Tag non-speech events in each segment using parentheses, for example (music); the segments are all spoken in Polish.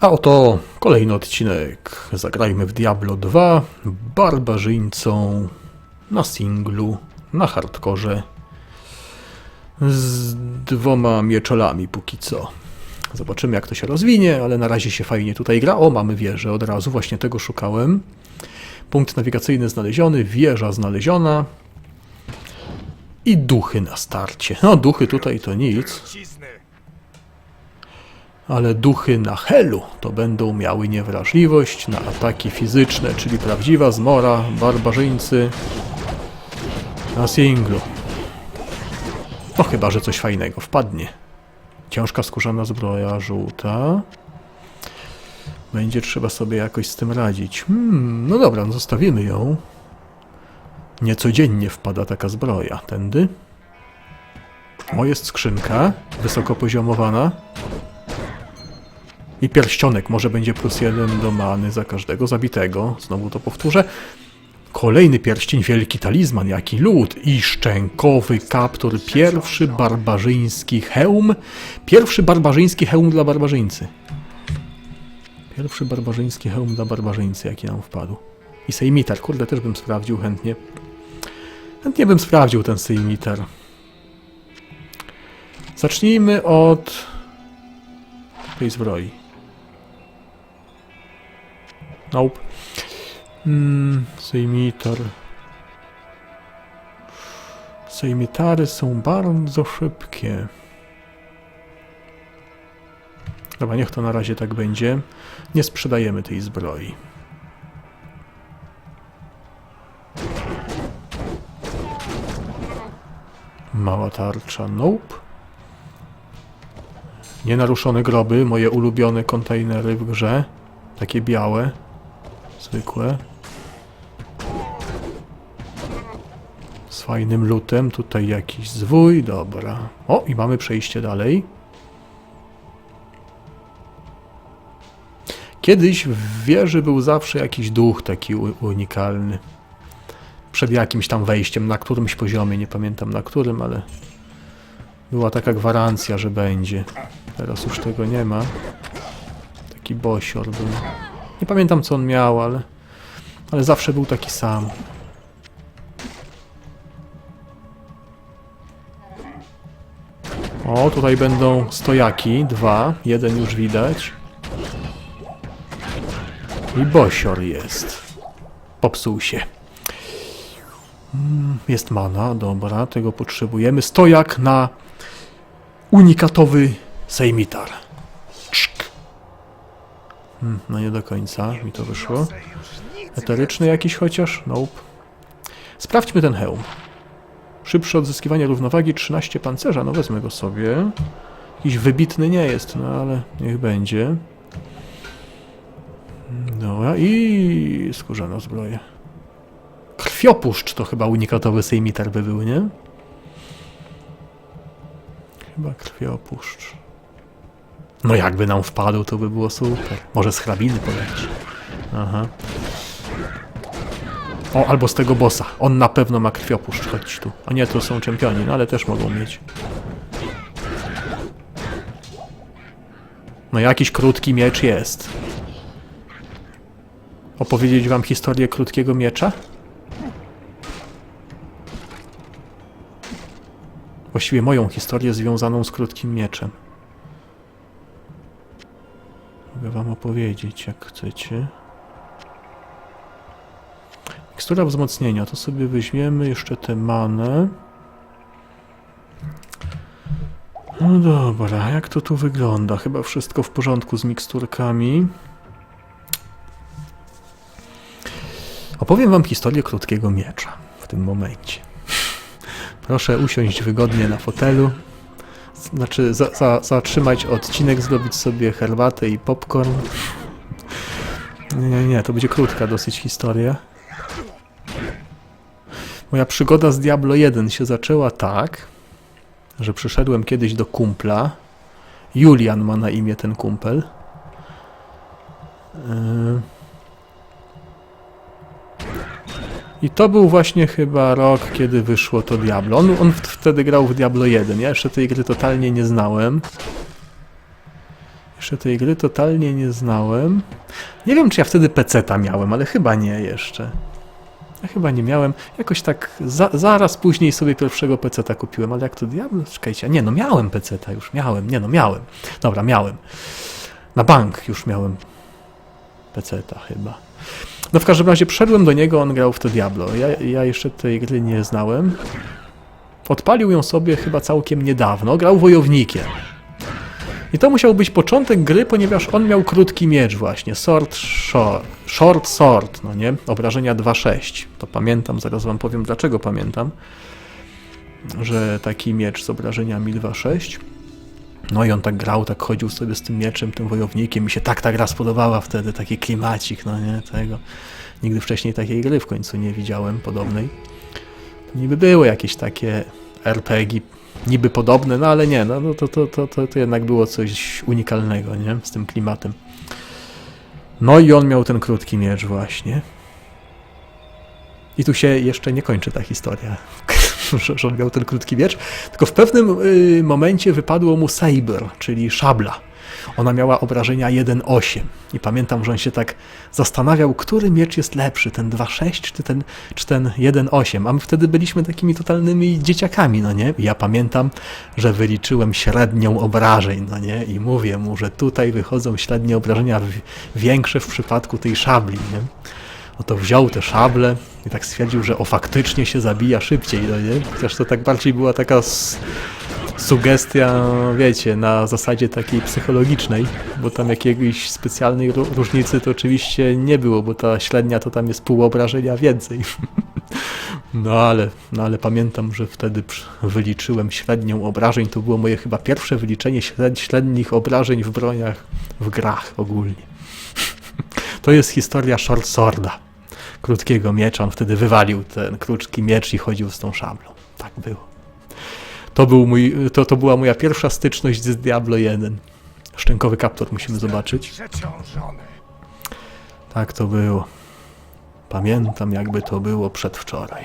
A oto kolejny odcinek. Zagrajmy w Diablo 2 barbarzyńcą na singlu, na hardkorze z dwoma mieczolami póki co. Zobaczymy jak to się rozwinie, ale na razie się fajnie tutaj gra. O, mamy wieżę od razu, właśnie tego szukałem. Punkt nawigacyjny znaleziony, wieża znaleziona i duchy na starcie. No, duchy tutaj to nic. Ale duchy na helu to będą miały niewrażliwość na ataki fizyczne, czyli prawdziwa zmora, barbarzyńcy na singlu. No chyba, że coś fajnego wpadnie. Ciężka skórzana zbroja, żółta. Będzie trzeba sobie jakoś z tym radzić. Hmm, no dobra, no zostawimy ją. Niecodziennie wpada taka zbroja. Tędy. O, jest skrzynka, wysoko poziomowana. I pierścionek może będzie plus jeden do many za każdego zabitego. Znowu to powtórzę. Kolejny pierścień, wielki talizman, jaki lód i szczękowy kaptur, pierwszy barbarzyński hełm. Pierwszy barbarzyński hełm dla barbarzyńcy. Pierwszy barbarzyński hełm dla barbarzyńcy, jaki nam wpadł. I sejmitar, kurde, też bym sprawdził chętnie. Chętnie bym sprawdził ten sejmitar. Zacznijmy od tej zbroi. Nope. Mm, sejmitar. Sejmitary są bardzo szybkie. Dobra, niech to na razie tak będzie. Nie sprzedajemy tej zbroi. Mała tarcza, nope. Nienaruszone groby, moje ulubione kontenery w grze. Takie białe, zwykłe. Z fajnym lutem, tutaj jakiś zwój, dobra. O, i mamy przejście dalej. Kiedyś w wieży był zawsze jakiś duch taki unikalny. Przed jakimś tam wejściem, na którymś poziomie, nie pamiętam na którym, ale była taka gwarancja, że będzie. Teraz już tego nie ma. Taki bosior był. Nie pamiętam co on miał, ale, ale zawsze był taki sam. O, tutaj będą stojaki, dwa, jeden już widać. I bosior jest. Popsuł się. Mm, Jest mana, dobra, tego potrzebujemy. Stojak na unikatowy sejmitar. Hmm, no nie do końca mi to wyszło. Eteryczny jakiś chociaż? Nope. Sprawdźmy ten hełm. Szybsze odzyskiwanie równowagi, 13 pancerza, no wezmę go sobie. Jakiś wybitny nie jest, no ale niech będzie. Dobra, i skórzana zbroja. Krwiopuszcz to chyba unikatowy sejmitar by był, nie? Chyba krwiopuszcz. No jakby nam wpadł, to by było super. Może z hrabiny poleci. Aha. O, albo z tego bossa. On na pewno ma krwiopuszcz. Chodź tu. A nie, to są czempioni, no ale też mogą mieć. No jakiś krótki miecz jest. Opowiedzieć wam historię krótkiego miecza? Właściwie moją historię związaną z krótkim mieczem. Mogę wam opowiedzieć, jak chcecie. Mikstura wzmocnienia, to sobie weźmiemy jeszcze tę manę. No dobra, jak to tu wygląda? Chyba wszystko w porządku z miksturkami. Opowiem wam historię krótkiego miecza w tym momencie. Proszę usiąść wygodnie na fotelu. Znaczy, za, za, zatrzymać odcinek, zrobić sobie herbatę i popcorn. Nie, nie, nie, to będzie krótka dosyć historia. Moja przygoda z Diablo 1 się zaczęła tak, że przyszedłem kiedyś do kumpla. Julian ma na imię ten kumpel. Yy. I to był właśnie chyba rok, kiedy wyszło to Diablo. On, on wtedy grał w Diablo 1. Ja jeszcze tej gry totalnie nie znałem. Jeszcze tej gry totalnie nie znałem. Nie wiem, czy ja wtedy peceta miałem, ale chyba nie jeszcze. Ja chyba nie miałem. Jakoś tak za, zaraz później sobie pierwszego peceta kupiłem, ale jak to diablo? Czekajcie, nie no, miałem peceta już, miałem, nie no, miałem. Dobra, miałem. Na bank już miałem peceta chyba. No w każdym razie wszedłem do niego, on grał w to Diablo. Ja, ja jeszcze tej gry nie znałem. Odpalił ją sobie chyba całkiem niedawno, grał wojownikiem. I to musiał być początek gry, ponieważ on miał krótki miecz właśnie, sword short, short sword, no nie? Obrażenia 2.6. To pamiętam, zaraz wam powiem dlaczego pamiętam, że taki miecz z obrażeniami 2.6. No i on tak grał, tak chodził sobie z tym mieczem, tym wojownikiem. Mi się tak ta gra spodobała wtedy, taki klimacik, no nie, tego. Nigdy wcześniej takiej gry w końcu nie widziałem podobnej. Niby były jakieś takie RPG niby podobne, no ale nie, no, no to, to, to, to, to jednak było coś unikalnego, nie, z tym klimatem. No i on miał ten krótki miecz właśnie. I tu się jeszcze nie kończy ta historia, (laughs) że, on miał ten krótki miecz, tylko w pewnym y, momencie wypadło mu saber, czyli szabla. Ona miała obrażenia 1,8 i pamiętam, że on się tak zastanawiał, który miecz jest lepszy, ten 2,6 czy ten, czy ten 1,8, a my wtedy byliśmy takimi totalnymi dzieciakami, no nie? Ja pamiętam, że wyliczyłem średnią obrażeń, no nie? I mówię mu, że tutaj wychodzą średnie obrażenia większe w przypadku tej szabli, nie? No to wziął te szable i tak stwierdził, że o faktycznie się zabija szybciej, no nie? Chociaż to tak bardziej była taka sugestia, wiecie, na zasadzie takiej psychologicznej, bo tam jakiejś specjalnej ró- różnicy to oczywiście nie było, bo ta średnia to tam jest pół obrażenia więcej. (laughs) No ale, no ale pamiętam, że wtedy wyliczyłem średnią obrażeń. To było moje chyba pierwsze wyliczenie śred- średnich obrażeń w broniach, w grach ogólnie. (laughs) To jest historia Short Sworda, krótkiego miecza. On wtedy wywalił ten krótki miecz i chodził z tą szablą. Tak było. To, był mój, to, to była moja pierwsza styczność z Diablo 1. Szczękowy kaptur musimy zobaczyć. Tak to było. Pamiętam, jakby to było przedwczoraj.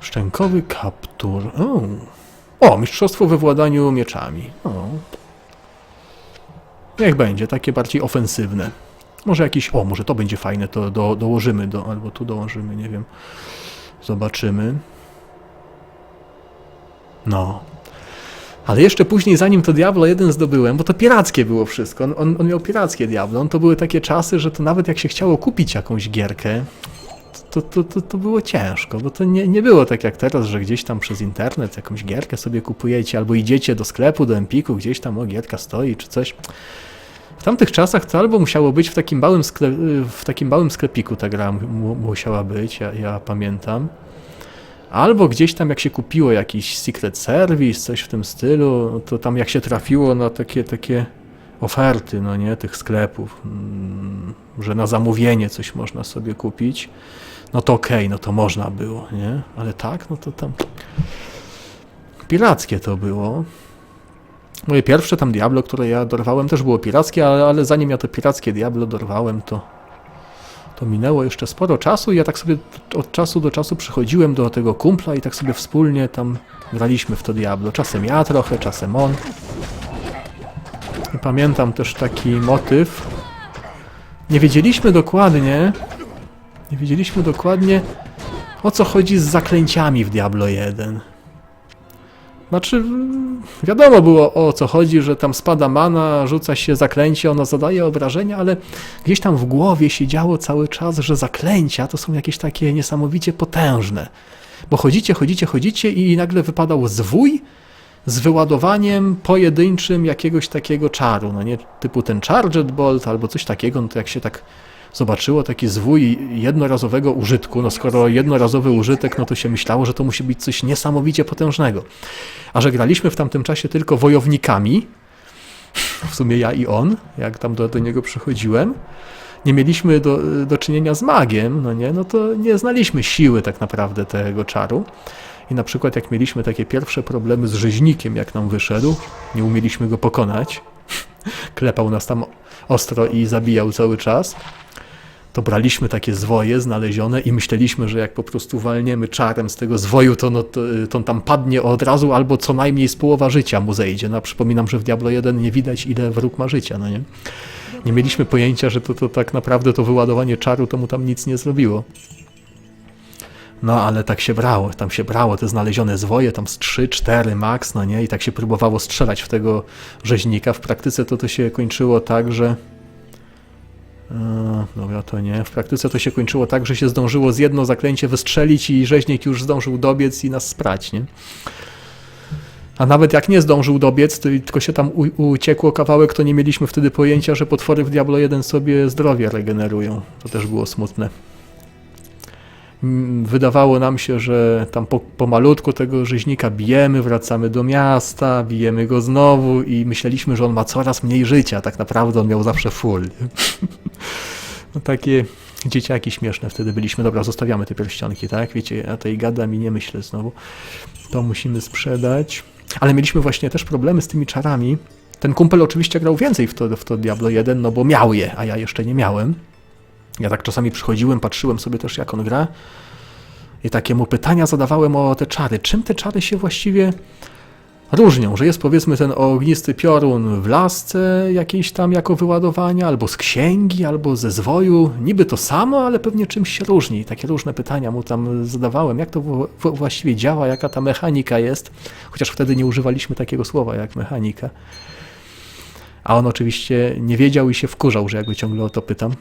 Szczękowy kaptur. O, o mistrzostwo we władaniu mieczami. O. Niech będzie, takie bardziej ofensywne. Może jakiś, o, może to będzie fajne, to do, dołożymy, do, albo tu dołożymy, nie wiem. Zobaczymy. No. Ale jeszcze później, zanim to Diablo 1 zdobyłem, bo to pirackie było wszystko, on, on, miał pirackie Diablo, on to były takie czasy, że to nawet jak się chciało kupić jakąś gierkę, to, to, to, to było ciężko, bo to nie, nie było tak jak teraz, że gdzieś tam przez internet jakąś gierkę sobie kupujecie, albo idziecie do sklepu, do Empiku, gdzieś tam, o, gierka stoi, czy coś. W tamtych czasach to albo musiało być w takim małym, skle, w takim małym sklepiku ta gra mu, musiała być, ja, ja pamiętam. Albo gdzieś tam jak się kupiło jakiś Secret Service, coś w tym stylu, no to tam jak się trafiło na takie, takie oferty, no nie, tych sklepów, mm, że na zamówienie coś można sobie kupić, no to okej, no to można było, nie? Ale tak, no to tam pirackie to było. Moje pierwsze tam Diablo, które ja dorwałem, też było pirackie, ale, ale zanim ja to pirackie Diablo dorwałem, to to minęło jeszcze sporo czasu i ja tak sobie od czasu do czasu przychodziłem do tego kumpla i tak sobie wspólnie tam graliśmy w to Diablo. Czasem ja trochę, czasem on. I pamiętam też taki motyw. Nie wiedzieliśmy dokładnie, nie wiedzieliśmy dokładnie o co chodzi z zaklęciami w Diablo 1. Znaczy, wiadomo było o co chodzi, że tam spada mana, rzuca się zaklęcie, ono zadaje obrażenia, ale gdzieś tam w głowie się działo cały czas, że zaklęcia to są jakieś takie niesamowicie potężne. Bo chodzicie, chodzicie, chodzicie i nagle wypadał zwój z wyładowaniem pojedynczym jakiegoś takiego czaru, no nie, typu ten Charged Bolt albo coś takiego, no to jak się tak zobaczyło taki zwój jednorazowego użytku, no skoro jednorazowy użytek, no to się myślało, że to musi być coś niesamowicie potężnego. A że graliśmy w tamtym czasie tylko wojownikami, w sumie ja i on, jak tam do, do niego przychodziłem, nie mieliśmy do, do czynienia z magiem, no nie, no to nie znaliśmy siły tak naprawdę tego czaru. I na przykład jak mieliśmy takie pierwsze problemy z rzeźnikiem, jak nam wyszedł, nie umieliśmy go pokonać, klepał nas tam ostro i zabijał cały czas, to braliśmy takie zwoje znalezione i myśleliśmy, że jak po prostu walniemy czarem z tego zwoju, to, no, to, to on tam padnie od razu, albo co najmniej z połowa życia mu zejdzie. No, przypominam, że w Diablo 1 nie widać, ile wróg ma życia, no nie? Nie mieliśmy pojęcia, że to, to tak naprawdę to wyładowanie czaru to mu tam nic nie zrobiło. No, ale tak się brało, tam się brało te znalezione zwoje, tam z 3, 4 max, no nie, i tak się próbowało strzelać w tego rzeźnika. W praktyce to to się kończyło tak, że... E, dobra, to nie. W praktyce to się kończyło tak, że się zdążyło z jedno zaklęcie wystrzelić i rzeźnik już zdążył dobiec i nas sprać, nie? A nawet jak nie zdążył dobiec, to tylko się tam uciekło kawałek, to nie mieliśmy wtedy pojęcia, że potwory w Diablo 1 sobie zdrowie regenerują. To też było smutne. Mm, Wydawało nam się, że tam po, pomalutku tego rzeźnika bijemy, wracamy do miasta, bijemy go znowu i myśleliśmy, że on ma coraz mniej życia. Tak naprawdę on miał zawsze full. (laughs) No takie dzieciaki śmieszne wtedy byliśmy. Dobra, zostawiamy te pierścionki, tak? Wiecie, ja tej gadam i nie myślę znowu. To musimy sprzedać. Ale mieliśmy właśnie też problemy z tymi czarami. Ten kumpel oczywiście grał więcej w to, w to Diablo 1, no bo miał je, a ja jeszcze nie miałem. Ja tak czasami przychodziłem, patrzyłem sobie też jak on gra i takie mu pytania zadawałem o te czary. Czym te czary się właściwie różnią? Że jest powiedzmy ten ognisty piorun w lasce jakiejś tam jako wyładowania, albo z księgi, albo ze zwoju. Niby to samo, ale pewnie czymś się różni. Takie różne pytania mu tam zadawałem. Jak to właściwie działa, jaka ta mechanika jest. Chociaż wtedy nie używaliśmy takiego słowa jak mechanika. A on oczywiście nie wiedział i się wkurzał, że ja go ciągle o to pytam.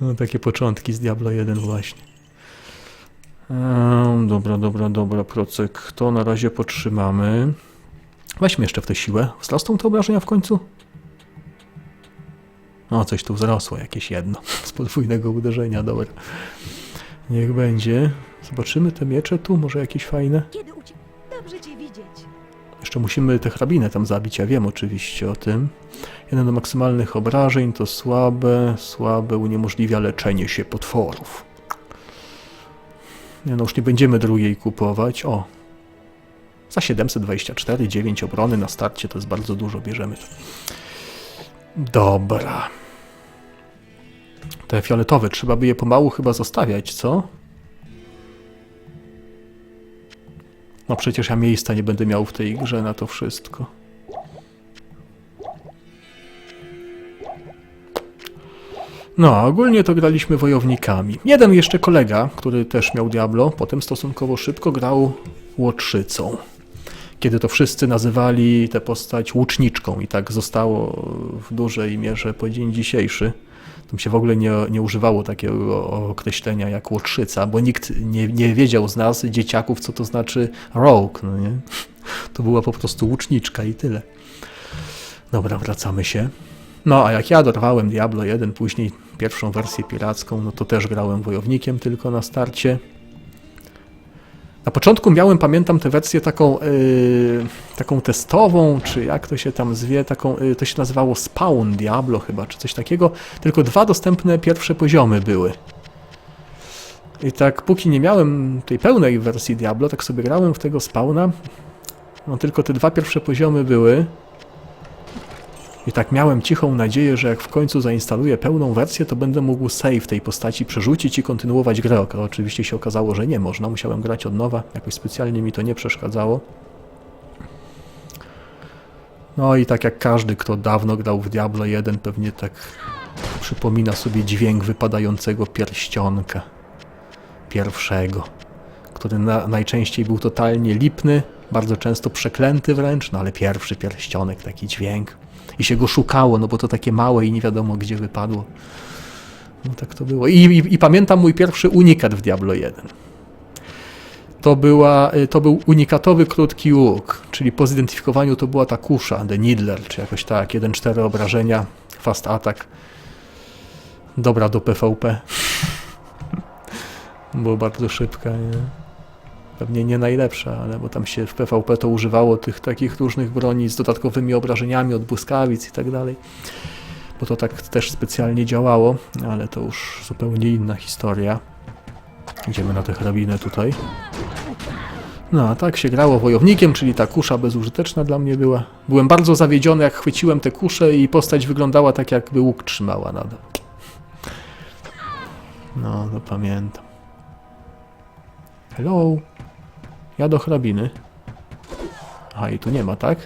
No takie początki z Diablo 1 właśnie. Ehm, dobra, dobra, dobra, procek. To na razie potrzymamy. Weźmy jeszcze w tę siłę. Wzrosną te obrażenia w końcu? O, coś tu wzrosło, jakieś jedno. (laughs) Z podwójnego uderzenia, dobra. Niech będzie. Zobaczymy te miecze tu, może jakieś fajne. Kiedy ucie... Dobrze cię widzieć. Jeszcze musimy tę hrabinę tam zabić, ja wiem oczywiście o tym. Jeden do maksymalnych obrażeń to słabe, słabe uniemożliwia leczenie się potworów. No, już nie będziemy drugiej kupować. O! Za 724, 9 obrony na starcie to jest bardzo dużo, bierzemy. Dobra. Te fioletowe, trzeba by je pomału chyba zostawiać, co? No przecież ja miejsca nie będę miał w tej grze na to wszystko. No, ogólnie to graliśmy wojownikami. Jeden jeszcze kolega, który też miał Diablo, potem stosunkowo szybko grał łotrzycą. Kiedy to wszyscy nazywali tę postać łuczniczką i tak zostało w dużej mierze po dzień dzisiejszy. Tam się w ogóle nie, nie używało takiego określenia jak łotrzyca, bo nikt nie, nie wiedział z nas, dzieciaków, co to znaczy rogue, no nie? To była po prostu łuczniczka i tyle. Dobra, wracamy się. No, a jak ja dorwałem Diablo 1, później pierwszą wersję piracką, no to też grałem wojownikiem tylko na starcie. Na początku miałem, pamiętam, tę wersję taką, yy, taką testową, czy jak to się tam zwie, taką, yy, to się nazywało Spawn Diablo chyba, czy coś takiego. Tylko dwa dostępne pierwsze poziomy były. I tak, póki nie miałem tej pełnej wersji Diablo, tak sobie grałem w tego Spawna. No tylko te dwa pierwsze poziomy były. I tak miałem cichą nadzieję, że jak w końcu zainstaluję pełną wersję, to będę mógł save tej postaci przerzucić i kontynuować grę. A oczywiście się okazało, że nie można. Musiałem grać od nowa. Jakoś specjalnie mi to nie przeszkadzało. No i tak jak każdy, kto dawno grał w Diablo 1, pewnie tak przypomina sobie dźwięk wypadającego pierścionka. Pierwszego. Który na, najczęściej był totalnie lipny, bardzo często przeklęty wręcz, no ale pierwszy pierścionek, taki dźwięk. I się go szukało, no bo to takie małe i nie wiadomo gdzie wypadło. No tak to było. I, i, i pamiętam mój pierwszy unikat w Diablo 1. To, była, y, to był unikatowy krótki łuk, czyli po zidentyfikowaniu to była ta kusza, The Needler, czy jakoś tak, 1-4 obrażenia, fast attack. Dobra do PvP. (laughs) Było bardzo szybka, nie? Pewnie nie najlepsza, ale bo tam się w PvP to używało tych takich różnych broni z dodatkowymi obrażeniami od błyskawic i tak dalej. Bo to tak też specjalnie działało, ale to już zupełnie inna historia. Idziemy na tę hrabinę tutaj. No, a tak się grało wojownikiem, czyli ta kusza bezużyteczna dla mnie była. Byłem bardzo zawiedziony, jak chwyciłem tę kuszę i postać wyglądała tak, jakby łuk trzymała nadal. No, to pamiętam. Hello? Ja do hrabiny. Aha, i tu nie ma, tak?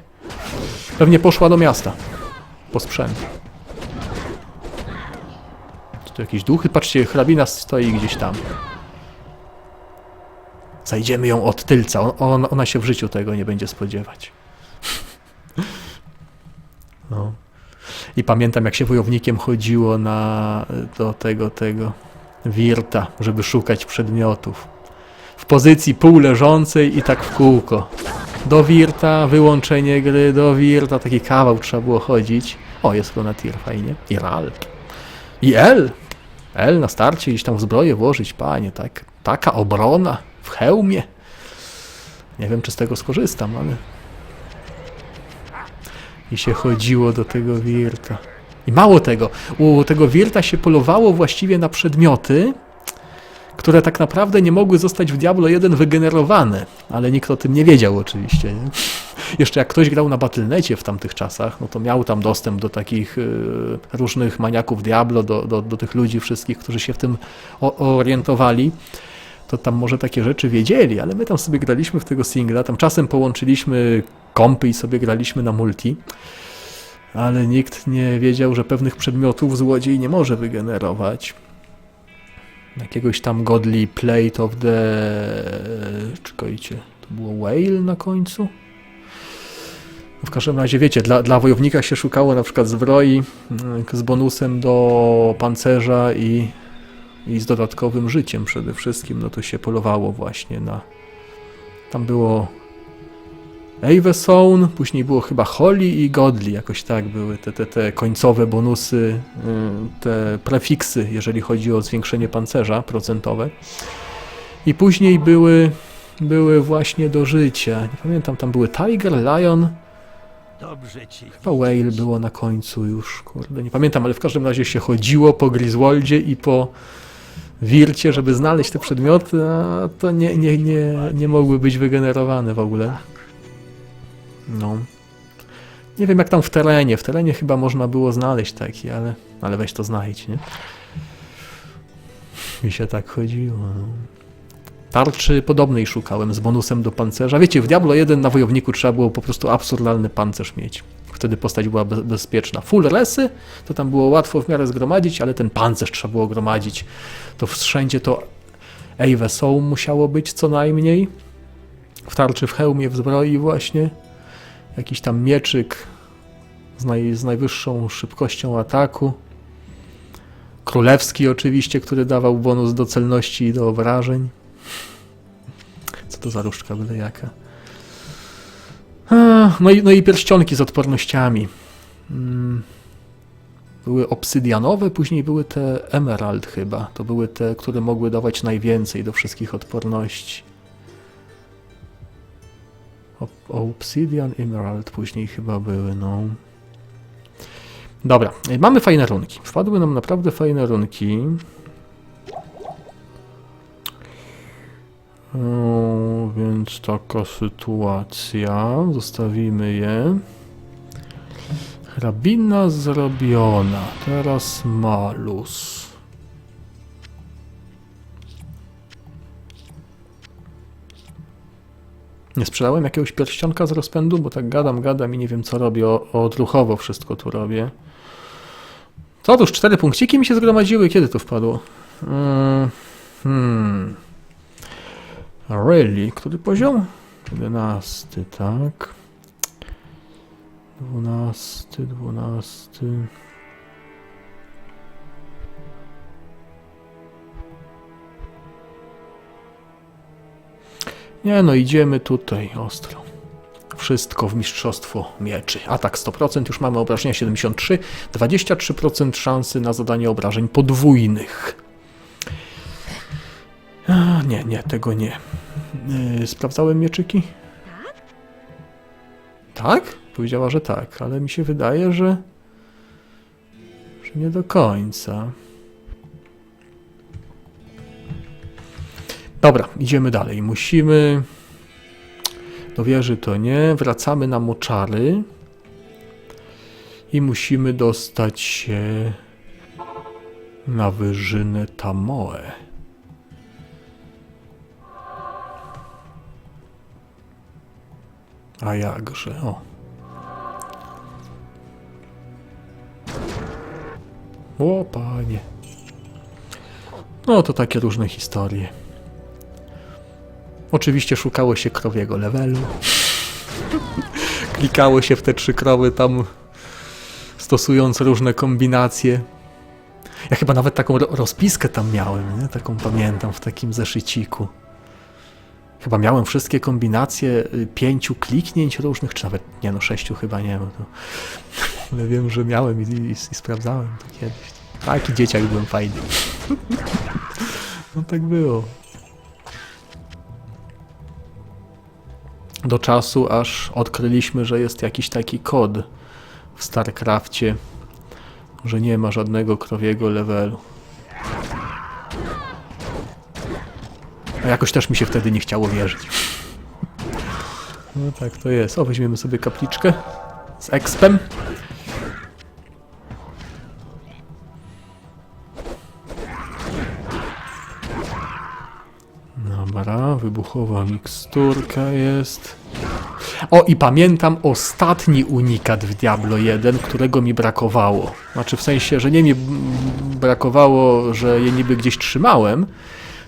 Pewnie poszła do miasta. Po sprzęt. Czy to jakieś duchy? Patrzcie, hrabina stoi gdzieś tam. Zajdziemy ją od tylca. On, on, ona się w życiu tego nie będzie spodziewać. (laughs) No. I pamiętam, jak się wojownikiem chodziło na do tego, tego wirta, żeby szukać przedmiotów. Pozycji półleżącej i tak w kółko. Do wirta, wyłączenie gry, do wirta, taki kawał trzeba było chodzić. O, jest Ronatir, fajnie. I Ral. I L. L na starcie, gdzieś tam w zbroję włożyć, panie, tak. Taka obrona w hełmie. Nie wiem, czy z tego skorzystam, ale... I się chodziło do tego wirta. I mało tego, u tego wirta się polowało właściwie na przedmioty, które tak naprawdę nie mogły zostać w Diablo 1 wygenerowane, ale nikt o tym nie wiedział oczywiście. Nie? Jeszcze jak ktoś grał na Battle.necie w tamtych czasach, no to miał tam dostęp do takich y, różnych maniaków Diablo, do, do, do tych ludzi wszystkich, którzy się w tym orientowali to tam może takie rzeczy wiedzieli, ale my tam sobie graliśmy w tego singla, tam czasem połączyliśmy kompy i sobie graliśmy na multi, ale nikt nie wiedział, że pewnych przedmiotów złodziej nie może wygenerować. Jakiegoś tam godly plate of the... czekajcie, to było whale na końcu? No W każdym razie wiecie, dla, dla wojownika się szukało na przykład zbroi mm, z bonusem do pancerza i i z dodatkowym życiem przede wszystkim, no to się polowało właśnie na... Tam było Avesone, później było chyba Holy i Godly, jakoś tak były te, te, te końcowe bonusy, y, te prefiksy, jeżeli chodzi o zwiększenie pancerza procentowe. I później były, były właśnie do życia. Nie pamiętam, tam były Tiger, Lion. Chyba Whale było na końcu już, kurde, nie pamiętam, ale w każdym razie się chodziło po Griswoldzie i po Wircie, żeby znaleźć te przedmioty, a to nie, nie, nie, nie mogły być wygenerowane w ogóle. No. Nie wiem jak tam w terenie, w terenie chyba można było znaleźć taki, ale, ale weź to znajdź, nie? Mi się tak chodziło. no. Tarczy podobnej szukałem z bonusem do pancerza. Wiecie, w Diablo 1 na wojowniku trzeba było po prostu absurdalny pancerz mieć. Wtedy postać była be bezpieczna. Full resy to tam było łatwo w miarę zgromadzić, ale ten pancerz trzeba było gromadzić. To wszędzie to Ave Soul musiało być co najmniej. W tarczy, w hełmie, w zbroi właśnie. Jakiś tam mieczyk z, naj, z najwyższą szybkością ataku. Królewski oczywiście, który dawał bonus do celności i do obrażeń. Co to za różdżka byle jaka. No i, no i pierścionki z odpornościami. Mm. Były obsydianowe, później były te emerald chyba. To były te, które mogły dawać najwięcej do wszystkich odporności. Ob- Obsidian, emerald później chyba były, no. Dobra, mamy fajne runki. Wpadły nam naprawdę fajne runki. O, więc taka sytuacja. Zostawimy je. Hrabina zrobiona. Teraz malus. Nie sprzedałem jakiegoś pierścionka z rozpędu, bo tak gadam, gadam i nie wiem co robię. Odruchowo wszystko tu robię. To już cztery punkciki mi się zgromadziły? Kiedy to wpadło? Mm, Hmm. Really? Który poziom? 11, tak. 12, 12. Nie no, idziemy tutaj ostro. Wszystko w mistrzostwo mieczy. Atak 100%, już mamy obrażenia 73, 23% szansy na zadanie obrażeń podwójnych. A, nie, nie, tego nie. Yy, sprawdzałem mieczyki? Tak? Powiedziała, że tak, ale mi się wydaje, że. że nie do końca. Dobra, idziemy dalej. Musimy. Do wieży to nie. Wracamy na moczary. I musimy dostać się. Na wyżynę Tamoe. A jakże, o. O, panie. No to takie różne historie. Oczywiście szukało się krowiego levelu. (laughs) Klikało się w te trzy krowy tam, stosując różne kombinacje. Ja chyba nawet taką ro- rozpiskę tam miałem, nie? Taką pamiętam w takim zeszyciku. Chyba miałem wszystkie kombinacje y, pięciu kliknięć różnych, czy nawet, nie no, sześciu chyba nie wiem. To, (laughs) ale wiem, że miałem i, i, i sprawdzałem to kiedyś. Taki dzieciak byłem fajny. (laughs) no tak było. Do czasu, aż odkryliśmy, że jest jakiś taki kod w StarCrafcie, że nie ma żadnego krowiego levelu. A jakoś też mi się wtedy nie chciało wierzyć. No tak to jest. O, weźmiemy sobie kapliczkę z expem. Wybuchowa miksturka jest. O, i pamiętam ostatni unikat w Diablo 1, którego mi brakowało. Znaczy w sensie, że nie mi brakowało, że je niby gdzieś trzymałem,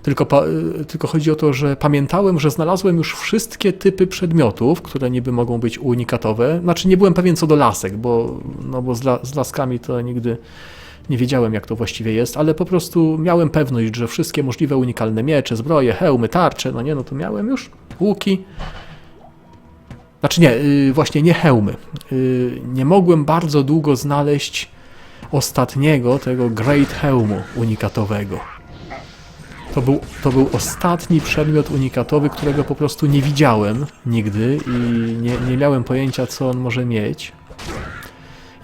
tylko, y, tylko chodzi o to, że pamiętałem, że znalazłem już wszystkie typy przedmiotów, które niby mogą być unikatowe. Znaczy nie byłem pewien co do lasek, bo, no bo z, la, z laskami to nigdy nie wiedziałem jak to właściwie jest, ale po prostu miałem pewność, że wszystkie możliwe unikalne miecze, zbroje, hełmy, tarcze, no nie, no to miałem już, łuki. Znaczy nie, y, właśnie nie hełmy. Y, nie mogłem bardzo długo znaleźć ostatniego, tego Great Hełmu unikatowego. To był, to był ostatni przedmiot unikatowy, którego po prostu nie widziałem nigdy i nie, nie miałem pojęcia, co on może mieć.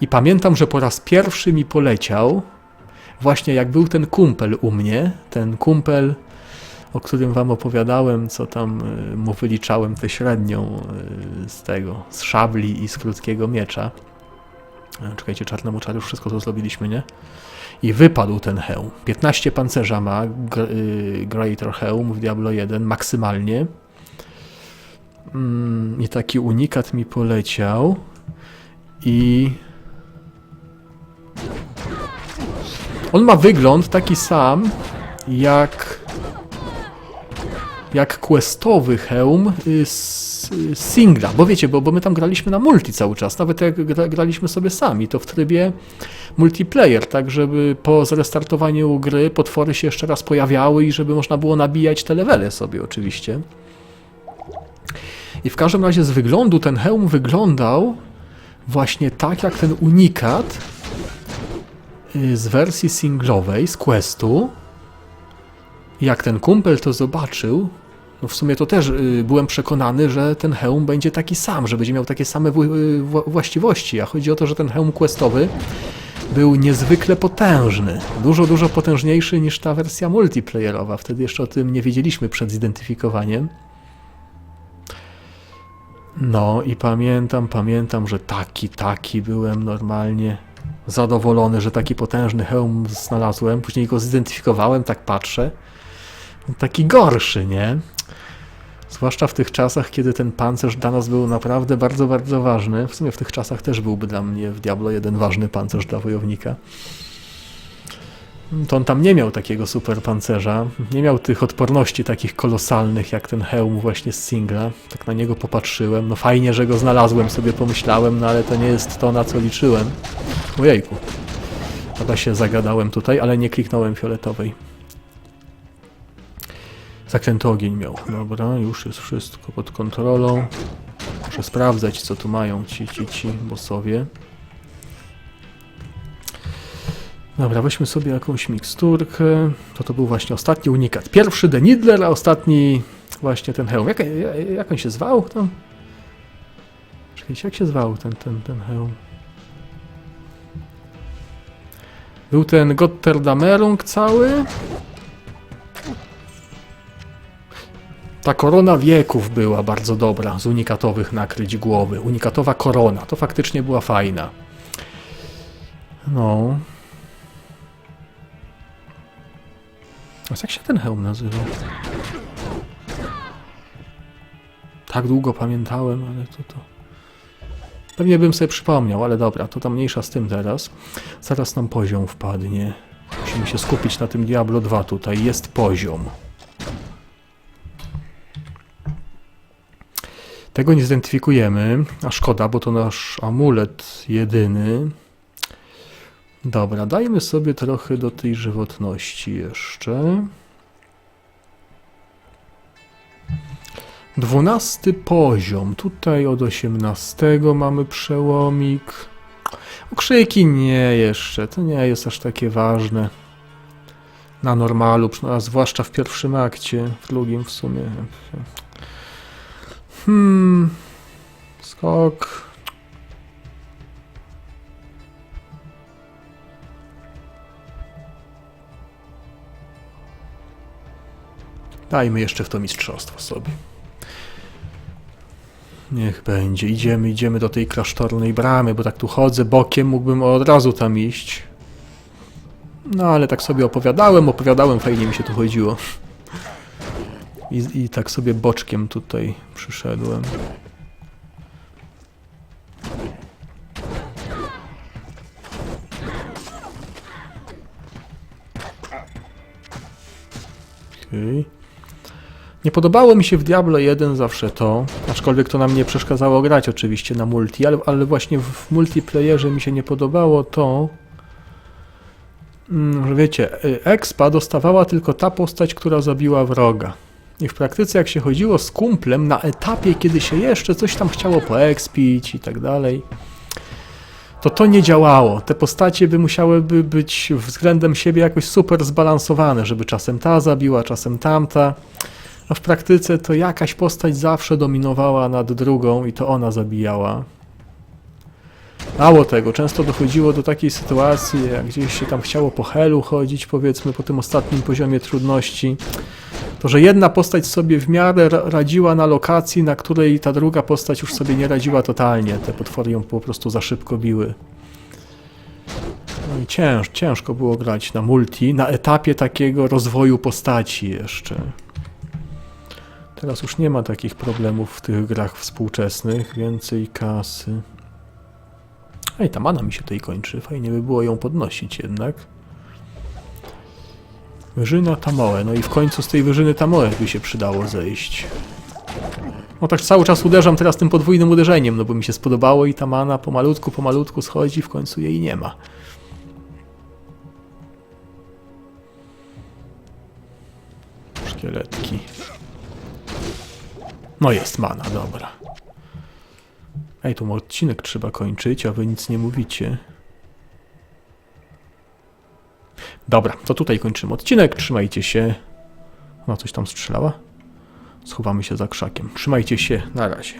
I pamiętam, że po raz pierwszy mi poleciał, właśnie jak był ten kumpel u mnie, ten kumpel, o którym wam opowiadałem, co tam y, mu wyliczałem tę średnią y, z tego, z szabli i z krótkiego miecza. E, Czekajcie, czarnemu czaru wszystko to zrobiliśmy, nie? I wypadł ten hełm. 15 pancerza ma gr- Greater Hełm w Diablo 1 maksymalnie. Mm, I taki unikat mi poleciał. I on ma wygląd taki sam jak jak questowy hełm y, z y, singla, bo wiecie, bo, bo my tam graliśmy na multi cały czas, nawet jak gra, graliśmy sobie sami, to w trybie multiplayer, tak żeby po zrestartowaniu gry potwory się jeszcze raz pojawiały i żeby można było nabijać te levele sobie oczywiście. I w każdym razie z wyglądu ten hełm wyglądał właśnie tak jak ten unikat. y, z wersji singlowej, z questu. Jak ten kumpel to zobaczył, no w sumie to też y, byłem przekonany, że ten hełm będzie taki sam, że będzie miał takie same y, wła- właściwości. A chodzi o to, że ten hełm questowy był niezwykle potężny. Dużo, dużo potężniejszy niż ta wersja multiplayerowa. Wtedy jeszcze o tym nie wiedzieliśmy przed zidentyfikowaniem. No i pamiętam, pamiętam, że taki, taki byłem normalnie zadowolony, że taki potężny hełm znalazłem. Później go zidentyfikowałem, tak patrzę. Taki gorszy, nie? Zwłaszcza w tych czasach, kiedy ten pancerz dla nas był naprawdę bardzo, bardzo ważny. W sumie w tych czasach też byłby dla mnie w Diablo jeden ważny pancerz dla wojownika. To on tam nie miał takiego super pancerza, nie miał tych odporności takich kolosalnych jak ten hełm właśnie z singla. Tak na niego popatrzyłem, no fajnie, że go znalazłem, sobie pomyślałem, no ale to nie jest to, na co liczyłem. Ojejku. Chyba się zagadałem tutaj, ale nie kliknąłem fioletowej. Zaklęty ogień miał. Dobra, już jest wszystko pod kontrolą. Muszę sprawdzać, co tu mają ci, ci, ci bossowie. Dobra, weźmy sobie jakąś miksturkę. To to był właśnie ostatni unikat. Pierwszy The Needler, a ostatni właśnie ten hełm. Jak, jak on się zwał tam? Czekajcie, jak się zwał ten, ten, ten hełm? Był ten Gotterdamerung cały. Ta korona wieków była bardzo dobra, z unikatowych nakryć głowy. Unikatowa korona, to faktycznie była fajna. No. A jak się ten hełm nazywał? Tak długo pamiętałem, ale to to... Pewnie bym sobie przypomniał, ale dobra, to tam mniejsza z tym teraz. Zaraz nam poziom wpadnie. Musimy się skupić na tym Diablo 2 tutaj. Jest poziom. Tego nie zidentyfikujemy, a szkoda, bo to nasz amulet jedyny. Dobra, dajmy sobie trochę do tej żywotności jeszcze. Dwunasty poziom. Tutaj od osiemnastego mamy przełomik. Okrzyki nie jeszcze. To nie jest aż takie ważne. Na normalu, a zwłaszcza w pierwszym akcie, w drugim w sumie. Hmm. Skok. Dajmy jeszcze w to mistrzostwo sobie. Niech będzie. Idziemy, idziemy do tej klasztornej bramy, bo tak tu chodzę bokiem, mógłbym od razu tam iść. No ale tak sobie opowiadałem, opowiadałem, fajnie mi się tu chodziło. I, I tak sobie boczkiem tutaj przyszedłem. Okej. Nie podobało mi się w Diablo 1 zawsze to, aczkolwiek to nam nie przeszkadzało grać oczywiście na multi, ale, ale właśnie w multiplayerze mi się nie podobało to, mm, że wiecie, y, expa dostawała tylko ta postać, która zabiła wroga. I w praktyce jak się chodziło z kumplem na etapie, kiedy się jeszcze coś tam chciało poekspić i tak dalej, to to nie działało. Te postacie by musiałyby być względem siebie jakoś super zbalansowane, żeby czasem ta zabiła, czasem tamta. A w praktyce to jakaś postać zawsze dominowała nad drugą i to ona zabijała. Mało tego, często dochodziło do takiej sytuacji, jak gdzieś się tam chciało po helu chodzić, powiedzmy, po tym ostatnim poziomie trudności, to że jedna postać sobie w miarę ra- radziła na lokacji, na której ta druga postać już sobie nie radziła totalnie. Te potwory ją po prostu za szybko biły. No i cięż, ciężko było grać na multi, na etapie takiego rozwoju postaci jeszcze. Teraz już nie ma takich problemów w tych grach współczesnych. Więcej kasy. Ej, ta mana mi się tutaj kończy. Fajnie by było ją podnosić jednak. Wyżyna Tamoe. No i w końcu z tej wyżyny Tamoe by się przydało zejść. No tak cały czas uderzam teraz tym podwójnym uderzeniem, no bo mi się spodobało i ta mana pomalutku, pomalutku schodzi, w końcu jej nie ma. Szkieletki. No jest mana, dobra. Ej, tu odcinek trzeba kończyć, a wy nic nie mówicie. Dobra, to tutaj kończymy odcinek. Trzymajcie się. Ona coś tam strzelała? Schowamy się za krzakiem. Trzymajcie się, na razie.